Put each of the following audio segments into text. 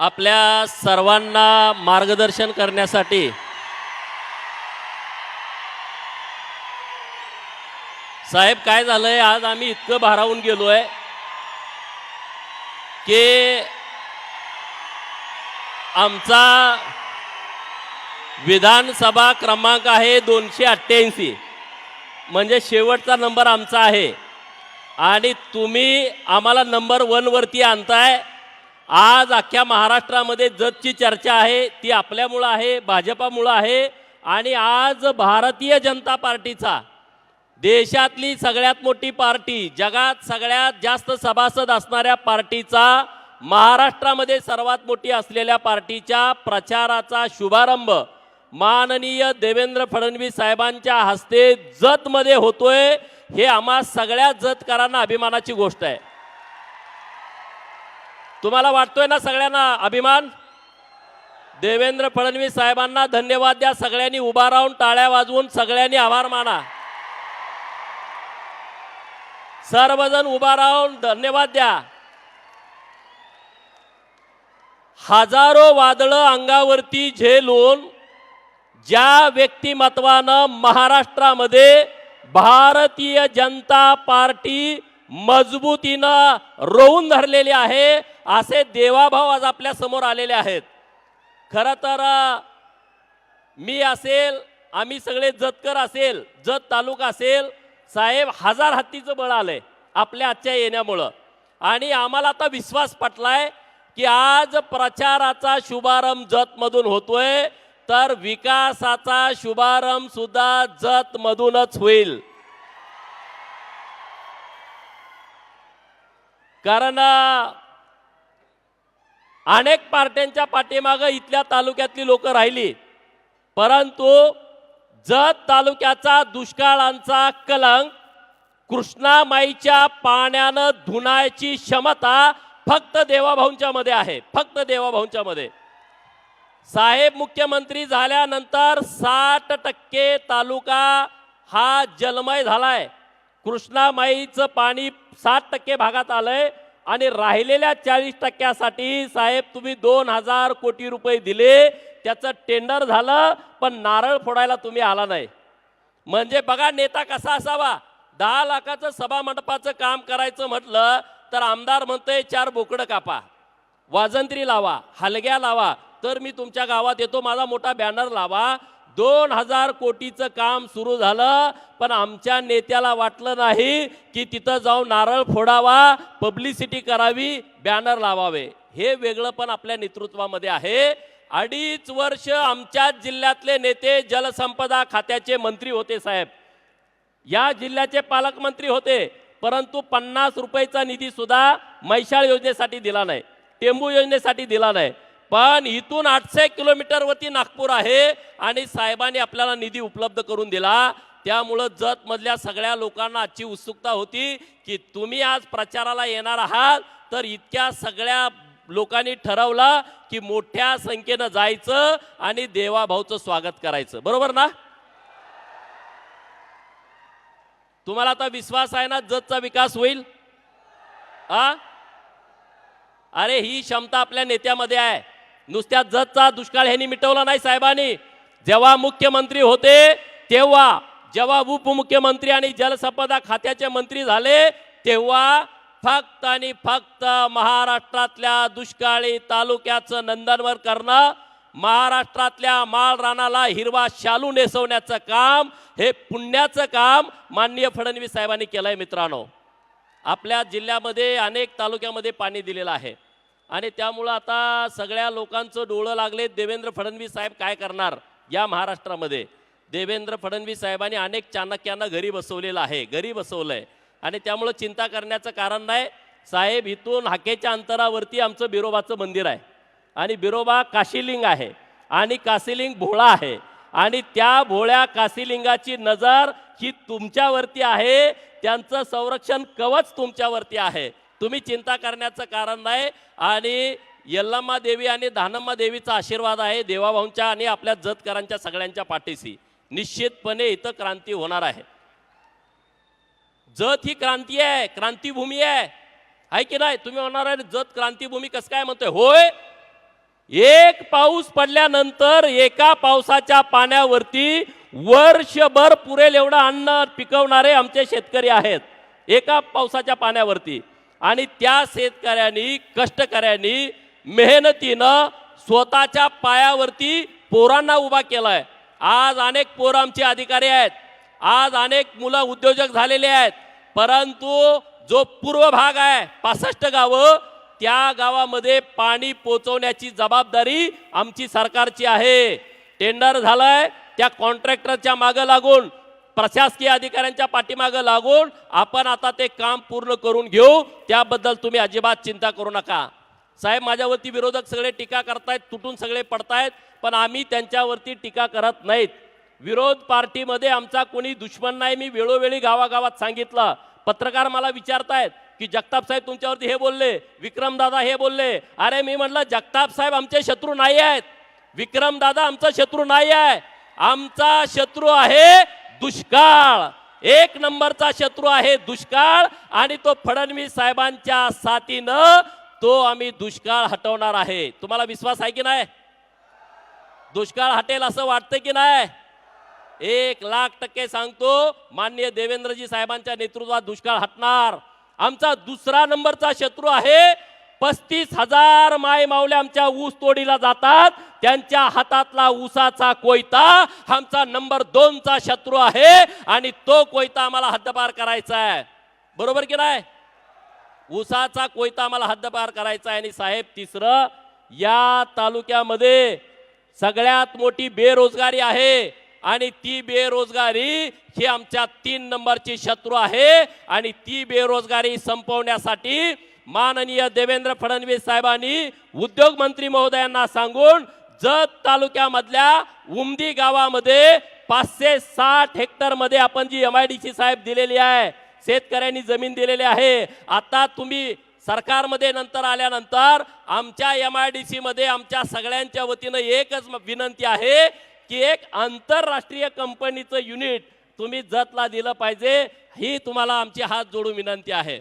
आपल्या सर्वांना मार्गदर्शन करण्यासाठी साहेब काय झालंय? आज आम्ही इतकं भारावून गेलोय की आमचा विधानसभा क्रमांक आहे दोनशे अठ्ठ्याऐंशी. म्हणजे शेवटचा नंबर आमचा आहे. आणि तुम्ही आम्हाला नंबर वनवरती आणताय. आज अख्ख्या महाराष्ट्रामध्ये जतची चर्चा आहे ती आपल्यामुळं आहे भाजपामुळं आहे आणि आज भारतीय जनता पार्टीचा देशातली सगळ्यात मोठी पार्टी जगात सगळ्यात जास्त सभासद असणाऱ्या पार्टीचा महाराष्ट्रामध्ये सर्वात मोठी असलेल्या पार्टीच्या प्रचाराचा शुभारंभ माननीय देवेंद्र फडणवीस साहेबांच्या हस्ते जतमध्ये होतोय हे आम्हा सगळ्या जतकरांना अभिमानाची गोष्ट आहे. तुम्हाला वाटतोय ना सगळ्यांना अभिमान? देवेंद्र फडणवीस साहेबांना धन्यवाद द्या. सगळ्यांनी उभा राहून टाळ्या वाजवून सगळ्यांनी आभार माना. सर्वजण उभा राहून धन्यवाद द्या. हजारो वादळं अंगावरती झेलून ज्या व्यक्तिमत्वानं महाराष्ट्रामध्ये भारतीय जनता पार्टी मजबूतीनं रोवून धरलेली आहे असे देवाभाव आज आपल्यासमोर आलेले आहेत. खरं तर मी असेल आम्ही सगळे जतकर असेल जत तालुका असेल साहेब हजार हत्तीचं बळ आलंय आपल्या आजच्या येण्यामुळं. आणि आम्हाला आता विश्वास पटलाय की आज प्रचाराचा शुभारंभ जतमधून होतोय तर विकासाचा शुभारंभ सुद्धा जतमधूनच होईल. कारण अनेक पार्ट्यांच्या पाठीमागं इथल्या तालुक्यातली लोक राहिली. परंतु जत तालुक्याचा दुष्काळांचा कलंक कृष्णामाईच्या पाण्यानं धुण्याची क्षमता फक्त देवाभाऊंच्या मध्ये आहे. फक्त देवाभाऊंच्या मध्ये. साहेब मुख्यमंत्री झाल्यानंतर साठ टक्के तालुका हा जलमय झालाय. कृष्णामाईचं पाणी सात टक्के भागात आलंय आणि राहिलेल्या चाळीस टक्क्यासाठी साहेब तुम्ही दोन हजार कोटी रुपये दिले त्याचं टेंडर झालं पण नारळ फोडायला तुम्ही आला नाही. म्हणजे बघा नेता कसा असावा? दहा लाखाचं सभा मंडपाचं काम करायचं म्हटलं तर आमदार म्हणतोय चार बोकडं कापा वाजंत्री लावा हलग्या लावा तर मी तुमच्या गावात येतो माझा मोठा बॅनर लावा दोन हजार कोटीचं काम सुरू झालं पण आमच्या नेत्याला वाटलं नाही की तिथं जाऊन नारळ फोडावा पब्लिसिटी करावी बॅनर लावावे. हे वेगळं पण आपल्या नेतृत्वामध्ये आहे. अडीच वर्ष आमच्याच जिल्ह्यातले नेते जलसंपदा खात्याचे मंत्री होते साहेब. या जिल्ह्याचे पालकमंत्री होते परंतु पन्नास रुपयेचा निधी सुद्धा मैशाळ योजनेसाठी दिला नाही टेंबू योजनेसाठी दिला नाही. पण इथून आठशे किलोमीटरवरती नागपूर आहे आणि साहेबांनी आपल्याला निधी उपलब्ध करून दिला. त्यामुळं जतमधल्या सगळ्या लोकांना आजची उत्सुकता होती की तुम्ही आज प्रचाराला येणार आहात. तर इतक्या सगळ्या लोकांनी ठरवलं की मोठ्या संख्येनं जायचं आणि देवाभाऊचं स्वागत करायचं. बरोबर ना? तुम्हाला आता विश्वास आहे ना जतचा विकास होईल? आ? अरे ही क्षमता आपल्या नेत्यामध्ये आहे. नुसत्या जतचा दुष्काळ ह्यांनी मिटवला नाही साहेबांनी. जेव्हा मुख्यमंत्री होते तेव्हा जेव्हा उपमुख्यमंत्री आणि जलसंपदा खात्याचे मंत्री झाले तेव्हा फक्त आणि फक्त महाराष्ट्रातल्या दुष्काळी तालुक्याचं नंदनवर करणं महाराष्ट्रातल्या माळ रानाला हिरवा शालू नेसवण्याचं काम हे पुण्याचं काम माननीय फडणवीस साहेबांनी केलंय मित्रांनो. आपल्या जिल्ह्यामध्ये अनेक तालुक्यामध्ये पाणी दिलेलं आहे. आणि त्यामुळं आता सगळ्या लोकांचं डोळं लागले देवेंद्र फडणवीस साहेब काय करणार या महाराष्ट्रामध्ये? देवेंद्र फडणवीस साहेबांनी अनेक चाणक्यांना घरी बसवलेलं आहे घरी बसवलंय. आणि त्यामुळं चिंता करण्याचं कारण नाही साहेब इथून हाकेच्या अंतरावरती आमचं बिरोबाचं मंदिर आहे. आणि बिरोबा काशीलिंग आहे आणि काशीलिंग भोळा आहे. आणि त्या भोळ्या काशीलिंगाची नजर ही तुमच्यावरती आहे त्यांचं संरक्षण कवच तुमच्यावरती आहे. तुम्ही चिंता करण्याचं कारण नाही. आणि यल्लम्मा देवी आणि धानम्मा देवीचा आशीर्वाद आहे देवाभाऊंच्या आणि आपल्या जतकरांच्या सगळ्यांच्या पाठीशी. निश्चितपणे इथं क्रांती होणार आहे. जत ही क्रांती आहे क्रांतीभूमी आहे. आहे की नाही? तुम्ही म्हणणार आहे जत क्रांतीभूमी कसं काय म्हणतोय? होय. एक पाऊस पडल्यानंतर एका पावसाच्या पाण्यावरती वर्षभर पुरेल एवढं अन्न पिकवणारे आमचे शेतकरी आहेत. एका पावसाच्या पाण्यावरती. आणि त्या शेतकऱ्यांनी कष्टकऱ्यांनी मेहनतीनं स्वतःच्या पायावरती पोरांना उभा केलाय. आज अनेक पोर आमचे अधिकारी आहेत. आज अनेक मुलं उद्योजक झालेले आहेत. परंतु जो पूर्व भाग आहे पासष्ट गावं त्या गावामध्ये पाणी पोचवण्याची जबाबदारी आमची सरकारची आहे. टेंडर झालंय त्या कॉन्ट्रॅक्टरच्या मागं लागून प्रशासकीय अधिकाऱ्यांच्या पाठीमागं लागून आपण आता ते काम पूर्ण करून घेऊ. त्याबद्दल तुम्ही अजिबात चिंता करू नका. साहेब माझ्यावरती विरोधक सगळे टीका करतायत तुटून सगळे पडतायत पण आम्ही त्यांच्यावरती टीका करत नाहीत. विरोध पार्टीमध्ये आमचा कोणी दुश्मन नाही मी वेळोवेळी गावागावात सांगितलं. पत्रकार मला विचारतायत की जगताप साहेब तुमच्यावरती हे बोलले विक्रमदादा हे बोलले. अरे मी म्हटलं जगताप साहेब आमचे शत्रू नाही आहेत विक्रमदादा आमचा शत्रू नाही आहे आमचा शत्रू आहे दुष्काळ. एक नंबरचा शत्रू आहे दुष्काळ आणि तो फडणवीस साहेबांच्या साथीनं तो आम्ही दुष्काळ हटवणार आहे. तुम्हाला विश्वास आहे की नाही? दुष्काळ हटेल असं वाटतं की नाही? एक लाख टक्के सांगतो माननीय देवेंद्रजी साहेबांच्या नेतृत्वात दुष्काळ हटणार. आमचा दुसरा नंबरचा शत्रू आहे पस्तीस हजार माय आमच्या ऊस तोडीला जातात. त्यांच्या हातातला ऊसाचा कोयता आमचा नंबर दोनचा शत्रू आहे आणि तो कोयता आम्हाला हद्दपार करायचा आहे. बरोबर की नाही? ऊसाचा कोयता आम्हाला हद्दपार करायचा आहे आणि साहेब तिसरं या तालुक्यामध्ये सगळ्यात मोठी बेरोजगारी आहे आणि ती बेरोजगारी ही आमच्या तीन नंबरची शत्रू आहे आणि ती बेरोजगारी संपवण्यासाठी माननीय देवेंद्र फडणवीस साहेबांनी उद्योग मंत्री महोदयांना सांगून जत तालुक्यामधल्या उमदी गावामध्ये पाचशे साठ हेक्टरमध्ये आपण G M I D C साहेब दिलेली आहे शेतकऱ्यांनी जमीन दिलेली आहे आता तुम्ही सरकारमध्ये नंतर आल्यानंतर आमच्या एम आय डी सीमध्ये आमच्या सगळ्यांच्या वतीनं एकच विनंती आहे की एक आंतरराष्ट्रीय कंपनीचं युनिट तुम्ही जतला दिलं पाहिजे ही तुम्हाला आमची हात जोडून विनंती आहे.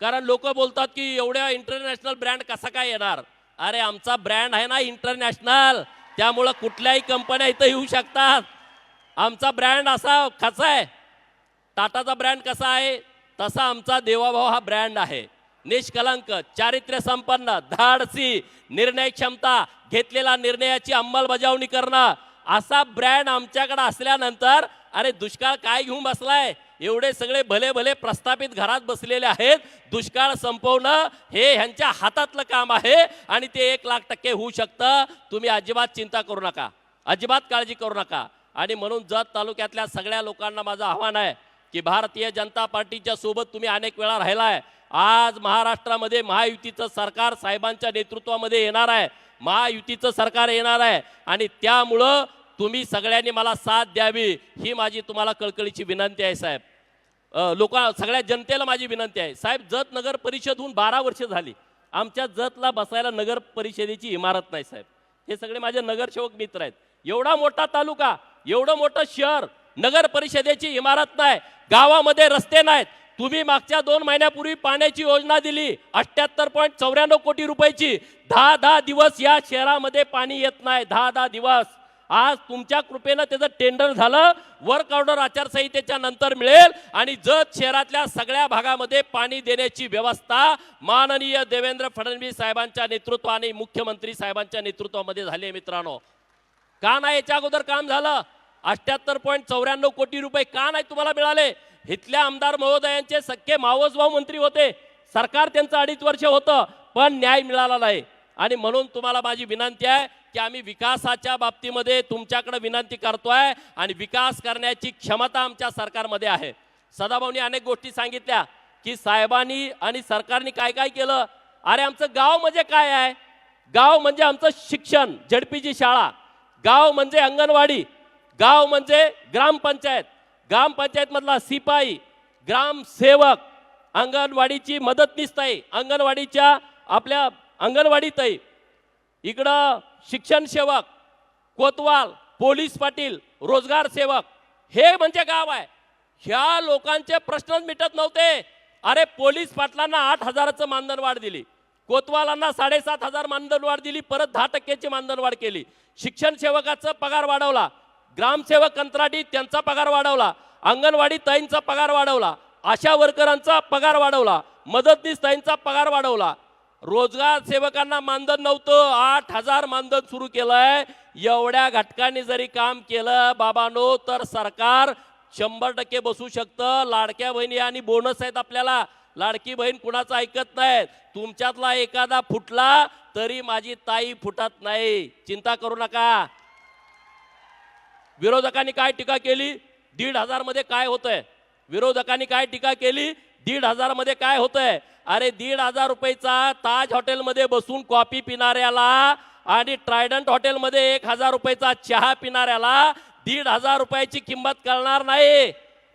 कारण लोक बोलतात की एवढ्या इंटरनॅशनल ब्रँड कसा काय येणार? अरे आमचा ब्रँड आहे ना इंटरनॅशनल त्यामुळं कुठल्याही कंपन्या इथं येऊ शकतात. आमचा ब्रँड असा कसा आहे? टाटाचा ब्रँड कसा आहे? तसा आमचा देवाभाव हा ब्रँड आहे. निष्कलंक चारित्र्य संपन्न धाडसी निर्णय क्षमता घेतलेला निर्णयाची अंमलबजावणी करणं असा ब्रँड आमच्याकडे असल्यानंतर अरे दुष्काळ काय घेऊन बसलाय? एवढे सगळे भले भले प्रस्थापित घरात बसलेले आहेत दुष्काळ संपवणं हे ह्यांच्या हातातलं काम आहे आणि ते एक लाख टक्के होऊ शकतं. तुम्ही अजिबात चिंता करू नका. अजिबात काळजी करू नका. आणि म्हणून जत तालुक्यातल्या सगळ्या लोकांना माझं आव्हान आहे की भारतीय जनता पार्टीच्या सोबत तुम्ही अनेक वेळा राहिलाय. आज महाराष्ट्रामध्ये महायुतीचं सरकार साहेबांच्या नेतृत्वामध्ये येणार आहे. महायुतीचं सरकार येणार आहे. आणि त्यामुळं तुम्ही सगळ्यांनी मला साथ द्यावी ही माझी तुम्हाला कळकळीची विनंती आहे साहेब. लोक सगळ्या जनतेला माझी विनंती आहे. साहेब जत नगर परिषद होऊन बारा वर्ष झाली. आमच्या जतला बसायला नगर परिषदेची इमारत नाही साहेब. हे सगळे माझे नगरसेवक मित्र आहेत. एवढा मोठा तालुका एवढं मोठं शहर नगर परिषदेची इमारत नाही. गावामध्ये रस्ते नाहीत. तुम्ही मागच्या दोन महिन्यापूर्वी पाण्याची योजना दिली अठ्याहत्तर पॉईंट चौऱ्याण्णव कोटी रुपयाची. दहा दहा दिवस या शहरामध्ये पाणी येत नाही. दहा दहा दिवस. आज तुमच्या कृपेनं त्याचं टेंडर झालं वर्क ऑर्डर आचारसंहितेच्या नंतर मिळेल आणि जत शहरातल्या सगळ्या भागामध्ये पाणी देण्याची व्यवस्था माननीय देवेंद्र फडणवीस साहेबांच्या नेतृत्वाने मुख्यमंत्री साहेबांच्या नेतृत्वामध्ये झाली मित्रांनो. का नाही याच्या अगोदर काम झालं? अठ्याहत्तर पॉईंट चौऱ्याण्णव कोटी रुपये का नाही तुम्हाला मिळाले? इथल्या आमदार महोदयांचे सख्खे मावसभाऊ मंत्री होते. सरकार त्यांचं अडीच वर्ष होतं पण न्याय मिळाला नाही. आणि म्हणून तुम्हाला माझी विनंती आहे की आम्ही विकासाच्या बाबतीमध्ये तुमच्याकडे विनंती करतोय आणि विकास करण्याची क्षमता आमच्या सरकारमध्ये आहे. सदाभाऊनी अनेक गोष्टी सांगितल्या की साहेबांनी आणि सरकारने काय काय केलं? अरे आमचं गाव म्हणजे काय आहे? गाव म्हणजे आमचं शिक्षण झडपीची शाळा. गाव म्हणजे अंगणवाडी. गाव म्हणजे ग्रामपंचायत. ग्रामपंचायतमधला सिपाई ग्रामसेवक. अंगणवाडीची मदतनीसताई अंगणवाडीच्या आपल्या अंगणवाडीतही इकडं शिक्षण सेवक कोतवाल पोलीस पाटील रोजगार सेवक हे म्हणजे गाव आहे. ह्या लोकांचे प्रश्नच मिटत नव्हते. अरे पोलीस पाटलांना आठ हजाराचं मानधन वाढ दिली. कोतवालांना साडेसात हजार मानधनवाढ दिली परत दहा टक्क्याची मानधनवाढ केली. शिक्षण सेवकाचा पगार वाढवला. ग्रामसेवक कंत्राटी त्यांचा पगार वाढवला. अंगणवाडी ताईंचा पगार वाढवला. आशा वर्करांचा पगार वाढवला. मदतनीस ताईंचा पगार वाढवला. रोजगार सेवकांना मानधन नव्हतं. आठ हजार मानधन सुरू केलंय. एवढ्या घटकांनी जरी काम केलं बाबानो तर सरकार शंभर टक्के बसू शकतं. लाडक्या बहिणी आणि बोनस आहेत आपल्याला. लाडकी बहीण कुणाचं ऐकत नाहीत? तुमच्यातला एखादा फुटला तरी माझी ताई फुटत नाही. चिंता करू नका. विरोधकांनी काय टीका केली? दीड हजारमध्ये काय होतंय? विरोधकांनी काय टीका केली? दीड हजारमध्ये काय होतंय? अरे दीड हजार रुपयेचा ताज हॉटेलमध्ये बसून कॉफी पिणाऱ्याला आणि ट्रायडंट हॉटेलमध्ये एक हजार रुपयाचा चहा पिणाऱ्याला दीड हजार रुपयाची किंमत कळणार नाही.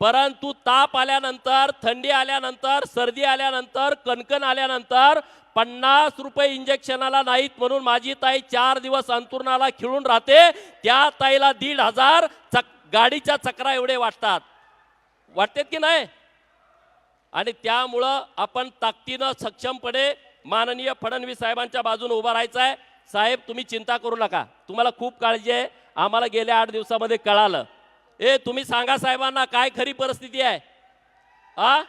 परंतु ताप आल्यानंतर थंडी आल्यानंतर सर्दी आल्यानंतर कणकण आल्यानंतर पन्नास रुपये इंजेक्शनाला नाहीत म्हणून माझी ताई चार दिवस अंतुरणाला खिळून राहते. त्या ताईला दीड हजार चक गाडीच्या चक्रा एवढे वाटतात. वाटतात की नाही? आणि त्यामुळं आपण ताकदीनं सक्षमपणे माननीय फडणवीस साहेबांच्या बाजूने उभा राहायचं आहे साहेब तुम्ही चिंता करू नका. तुम्हाला खूप काळजी आहे. आम्हाला गेल्या आठ दिवसामध्ये कळालं. ए तुम्ही सांगा साहेबांना काय खरी परिस्थिती आहे? आ?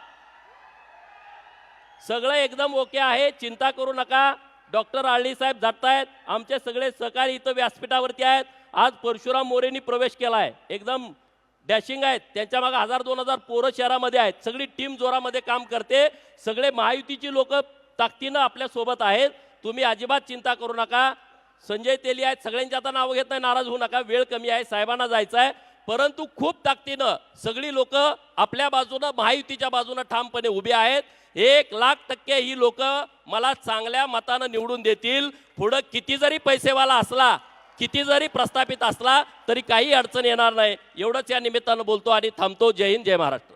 सगळं एकदम ओके आहे. चिंता करू नका. डॉक्टर आळणी साहेब जातायत. आमचे सगळे सहकारी इथं व्यासपीठावरती आहेत. आज परशुराम मोरेंनी प्रवेश केला आहे एकदम डॅशिंग आहेत त्यांच्या मागे हजार दोन हजार पोरं शहरामध्ये आहेत. सगळी टीम जोरामध्ये काम करते. सगळे महायुतीची लोक ताकदीनं आपल्यासोबत आहेत. तुम्ही अजिबात चिंता करू नका. संजय तेली आहेत सगळ्यांची आता नावं घेत नाही नाराज होऊ नका. वेळ कमी आहे साहेबांना जायचं आहे. परंतु खूप ताकदीनं सगळी लोक आपल्या बाजूनं महायुतीच्या बाजूनं ठामपणे उभी आहेत. एक लाख टक्के ही लोक मला चांगल्या मतानं निवडून देतील. पुढं किती जरी पैसेवाला असला किती जरी प्रस्थापित असला तरी काही अडचण येणार नाही. एवढंच या निमित्तानं बोलतो आणि थांबतो. जय हिंद जय महाराष्ट्र.